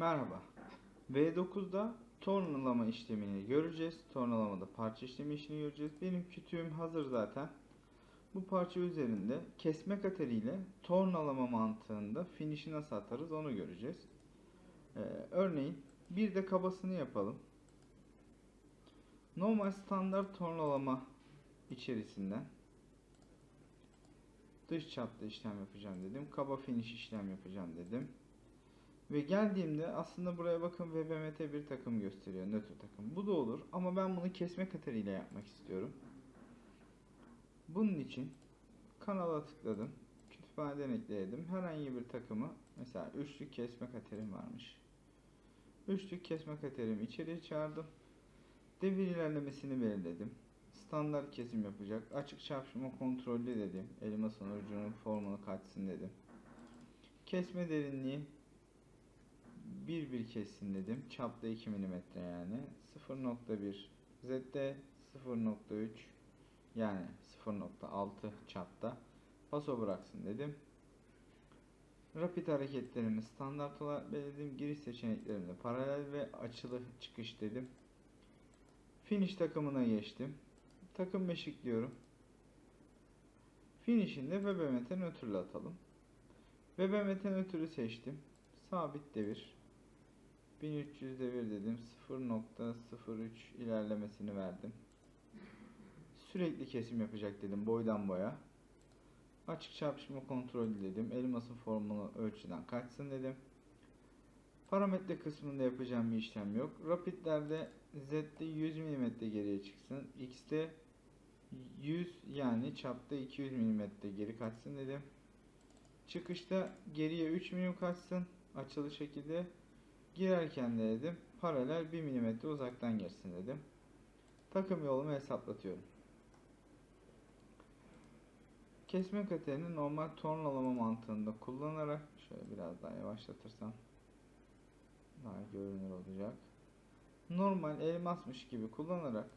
Merhaba. V9'da tornalama işlemini göreceğiz. Tornalamada parça işlemi işini göreceğiz. Benim kütüğüm hazır zaten. Bu parça üzerinde kesme kateriyle tornalama mantığında finişi nasıl atarız onu göreceğiz. Ee, örneğin bir de kabasını yapalım. Normal standart tornalama içerisinden dış çapta işlem yapacağım dedim. Kaba finish işlem yapacağım dedim. Ve geldiğimde aslında buraya bakın VBMT bir takım gösteriyor. Nötr takım. Bu da olur ama ben bunu kesme kateriyle yapmak istiyorum. Bunun için kanala tıkladım. Kütüphaneden ekledim. Herhangi bir takımı mesela üçlük kesme katerim varmış. Üçlük kesme katerimi içeriye çağırdım. Devir ilerlemesini belirledim. Standart kesim yapacak. Açık çarpışma kontrollü dedim. Elmasın ucunun formunu kaçsın dedim. Kesme derinliği bir bir kessin dedim. Çapta 2 mm yani. 0.1 ZD 0.3 yani 0.6 çapta paso bıraksın dedim. Rapid hareketlerimi standart olarak belirledim. Giriş seçeneklerimde paralel ve açılı çıkış dedim. Finish takımına geçtim. Takım meşikliyorum. Finish'inde VBMT nötrle atalım. VBMT nötrü seçtim. Sabit devir. 1300 devir dedim. 0.03 ilerlemesini verdim. Sürekli kesim yapacak dedim boydan boya. Açık çarpışma kontrolü dedim. Elmasın formunu ölçüden kaçsın dedim. Parametre kısmında yapacağım bir işlem yok. Rapidlerde Z'de 100 mm geriye çıksın. X'te 100 yani çapta 200 mm geri kaçsın dedim. Çıkışta geriye 3 mm kaçsın. Açılı şekilde. Girerken de dedim paralel 1 mm uzaktan girsin dedim. Takım yolumu hesaplatıyorum. Kesme katerini normal tornalama mantığında kullanarak şöyle biraz daha yavaşlatırsam daha görünür olacak. Normal elmasmış gibi kullanarak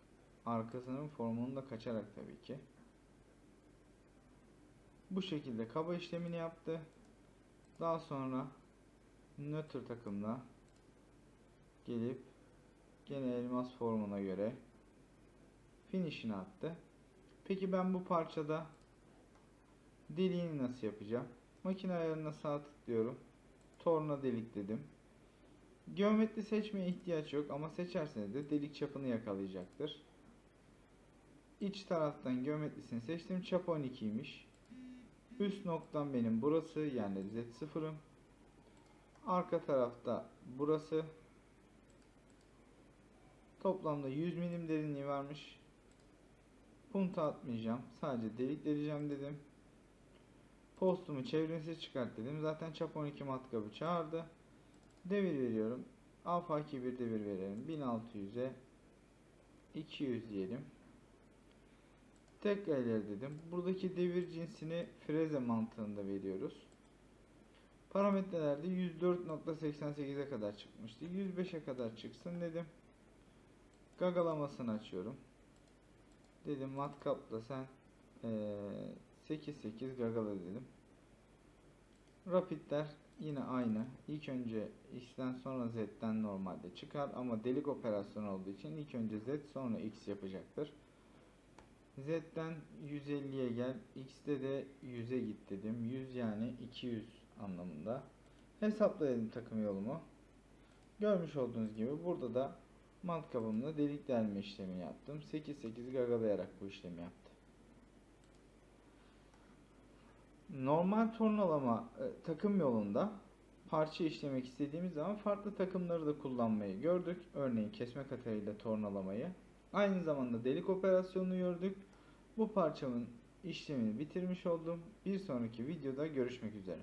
arkasının formunu da kaçarak tabii ki. Bu şekilde kaba işlemini yaptı. Daha sonra nötr takımla gelip gene elmas formuna göre finishini attı. Peki ben bu parçada deliğini nasıl yapacağım? Makine ayarına sağ tıklıyorum. Torna delik dedim. Geometri seçmeye ihtiyaç yok ama seçerseniz de delik çapını yakalayacaktır. İç taraftan geometrisini seçtim. Çap 12'ymiş. Üst noktam benim burası yani Z0'ım. Arka tarafta burası. Toplamda 100 milim derinliği varmış. Punta atmayacağım. Sadece delik deleceğim dedim. Postumu çevresi çıkart dedim. Zaten çap 12 matkabı çağırdı. Devir veriyorum. Afaki bir devir verelim. 1600'e 200 diyelim. Tekrar ileri dedim. Buradaki devir cinsini freze mantığında veriyoruz. Parametrelerde 104.88'e kadar çıkmıştı. 105'e kadar çıksın dedim. Gagalamasını açıyorum. Dedim matkapla sen 8-8 gagala dedim. Rapidler yine aynı. İlk önce X'ten sonra Z'den normalde çıkar ama delik operasyonu olduğu için ilk önce Z sonra X yapacaktır. Z'den 150'ye gel. X'te de 100'e git dedim. 100 yani 200 anlamında. Hesapladım takım yolumu. Görmüş olduğunuz gibi burada da matkabımla delik delme işlemi yaptım. 8-8 gagalayarak bu işlemi yaptım. Normal tornalama e, takım yolunda parça işlemek istediğimiz zaman farklı takımları da kullanmayı gördük. Örneğin kesme kateriyle tornalamayı. Aynı zamanda delik operasyonunu gördük. Bu parçamın işlemini bitirmiş oldum. Bir sonraki videoda görüşmek üzere.